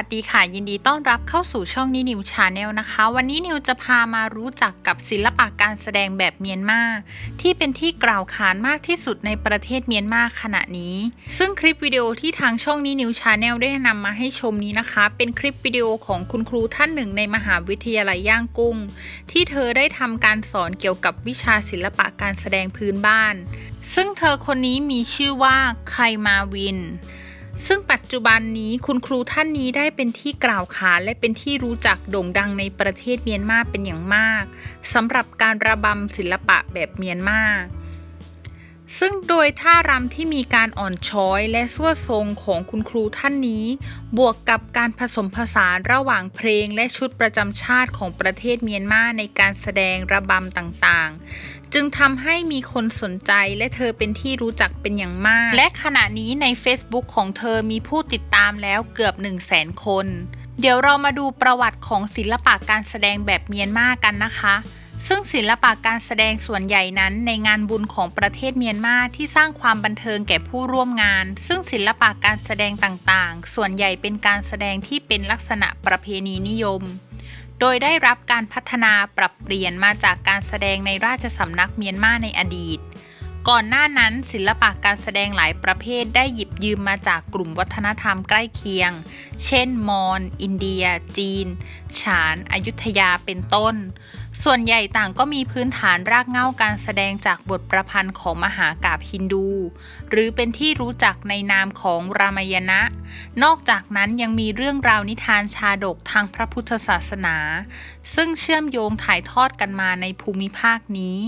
ัสดีค่ะ ยินดีต้อนรับเข้าสู่ช่องนี้นิวชาแนลนะคะ วันนี้นิวจะพามารู้จักกับศิลปะการแสดงแบบเมียนมาที่เป็นที่กล่าวขานมากที่สุดในประเทศเมียนมาขณะนี้ ซึ่งคลิปวิดีโอที่ทางช่องนี้นิวชาแนลได้นำมาให้ชมนี้นะคะ เป็นคลิปวิดีโอของคุณครูท่านหนึ่งในมหาวิทยาลัยย่างกุ้ง ที่เธอได้ทำการสอนเกี่ยวกับวิชาศิลปะการแสดงพื้นบ้าน ซึ่งเธอคนนี้มีชื่อว่าไคมาวิน ซึ่งปัจจุบันนี้คุณครูท่านนี้ได้เป็นที่กล่าวขานและเป็นที่รู้จักโด่งดังในประเทศเมียนมาเป็นอย่างมากสำหรับการระบำศิลปะแบบเมียนมา ซึ่งโดยท่ารำที่มีการอ่อนช้อยและสวทรงของคุณครูท่านนี้ บวกกับการผสมผสานระหว่างเพลงและชุดประจำชาติของประเทศเมียนมาในการแสดงระบำต่างๆ จึงทำให้มีคนสนใจและเธอเป็นที่รู้จักเป็นอย่างมาก และขณะนี้ใน Facebook ของเธอมีผู้ติดตามแล้วเกือบ 1 0 0 0 0แสนคน เดี๋ยวเรามาดูประวัติของศิลปะการแสดงแบบเมียนมากันนะคะ ซึ่งศิลปะการแสดงส่วนใหญ่นั้นในงานบุญของประเทศเมียนมาที่สร้างความบันเทิงแก่ผู้ร่วมงาน ซึ่งศิลปะการแสดงต่างๆ ส่วนใหญ่เป็นการแสดงที่เป็นลักษณะประเพณีนิยม โดยได้รับการพัฒนาปรับเปลี่ยนมาจากการแสดงในราชสำนักเมียนมาในอดีต ก่อนหน้านั้นศิลปะการแสดงหลายประเภทได้หยิบยืมมาจากกลุ่มวัฒนธรรมใกล้เคียง เช่น มอญอินเดีย จีน ฉานอยุธยาเป็นต้นส่วนใหญ่ต่างก็มีพื้นฐานรากเหง้าการแสดงจากบทประพันธ์ของมหากาพย์ฮินดู หรือเป็นที่รู้จักในนามของรามายณะ นอกจากนั้นยังมีเรื่องราวนิทานชาดกทางพระพุทธศาสนา ซึ่งเชื่อมโยงถ่ายทอดกันมาในภูมิภาคนี้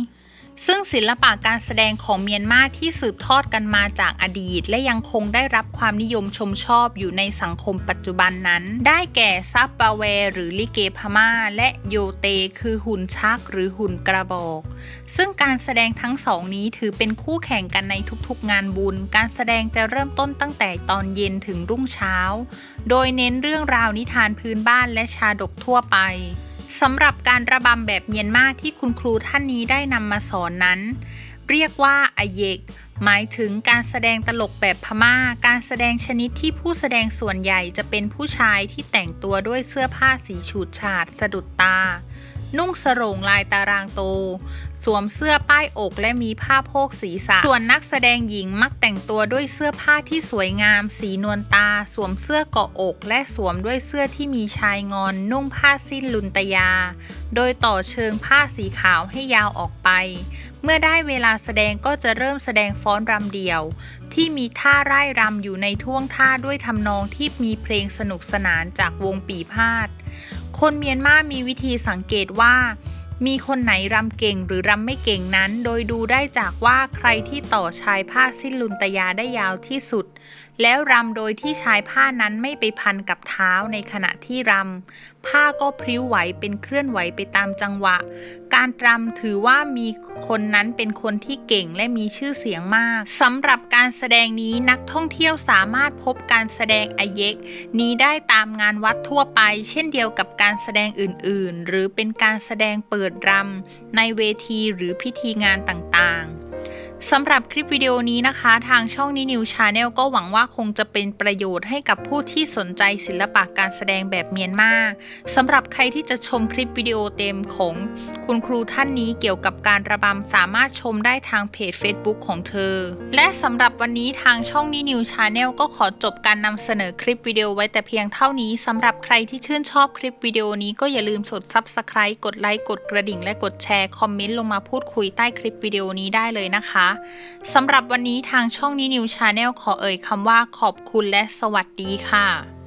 ซึ่งศิลปะการแสดงของเมียนมาที่สืบทอดกันมาจากอดีต และยังคงได้รับความนิยมชมชอบอยู่ในสังคมปัจจุบันนั้น ได้แก่ซับปาแวหรือลิเกพม่า และโยเตคือหุ่นชักหรือหุ่นกระบอก ซึ่งการแสดงทั้งสองนี้ถือเป็นคู่แข่งกันในทุกๆงานบุญ การแสดงจะเริ่มต้นตั้งแต่ตอนเย็นถึงรุ่งเช้า โดยเน้นเรื่องราวนิทานพื้นบ้านและชาดกทั่วไป สำหรับการระบำแบบเมียนมาที่คุณครูท่านนี้ได้นำมาสอนนั้น เรียกว่าอเยก หมายถึงการแสดงตลกแบบพม่า การแสดงชนิดที่ผู้แสดงส่วนใหญ่จะเป็นผู้ชายที่แต่งตัวด้วยเสื้อผ้าสีฉูดฉาดสะดุดตา นุ่งสรงลายตารางโต สวมเสื้อป้ายอกและมีผ้าโพกศีรษะ ส่วนนักแสดงหญิงมักแต่งตัวด้วยเสื้อผ้าที่สวยงาม สีนวลตา สวมเสื้อเกาะอก และสวมด้วยเสื้อที่มีชายงอน นุ่งผ้าสิ้นลุนตยา โดยต่อเชิงผ้าสีขาวให้ยาวออกไป เมื่อได้เวลาแสดงก็จะเริ่มแสดงฟ้อนรำเดี่ยวที่มีท่าไร่รำอยู่ในท่วงท่าด้วยทำนองที่มีเพลงสนุกสนานจากวงปีพาด คนเมียนมามีวิธีสังเกตว่า มีคนไหนรำเก่งหรือรำไม่เก่งนั้น โดยดูได้จากว่าใครที่ต่อชายผ้าสิ้นลุนตยาได้ยาวที่สุด แล้วรำโดยที่ชายผ้านั้นไม่ไปพันกับเท้าในขณะที่รำผ้าก็พริ้วไหวเป็นเคลื่อนไหวไปตามจังหวะ การรำถือว่ามีคนนั้นเป็นคนที่เก่งและมีชื่อเสียงมากสำหรับการแสดงนี้นักท่องเที่ยวสามารถพบการแสดงอเยกนี้ได้ตามงานวัดทั่วไป เช่นเดียวกับการแสดงอื่นๆ หรือเป็นการแสดงเปิดรำในเวทีหรือพิธีงานต่างๆ สำหรับคลิปวิดีโอนี้นะคะ ทางช่องนี้นิวชาแนลก็หวังว่าคงจะเป็นประโยชน์ให้กับผู้ที่สนใจศิลปะการแสดงแบบเมียนมาสำหรับใครที่จะชมคลิปวิดีโอเต็มของคุณครูท่านนี้เกี่ยวกับการระบำสามารถชมได้ทางเพจ Facebook ของเธอ และสำหรับวันนี้ทางช่องนี้นิวชาแนลก็ขอจบการนำเสนอคลิปวิดีโอไว้แต่เพียงเท่านี้สำหรับใครที่ชื่นชอบคลิปวิดีโอนี้ก็อย่าลืมกด Subscribe กดไลค์กดกระดิ่งและกดแชร์คอมเมนต์ลงมาพูดคุยใต้คลิปวิดีโอนี้ได้เลยนะคะสำหรับวันนี้ทางช่องนี้นิวชาแนลขอเอ่ยคำว่าขอบคุณและสวัสดีค่ะ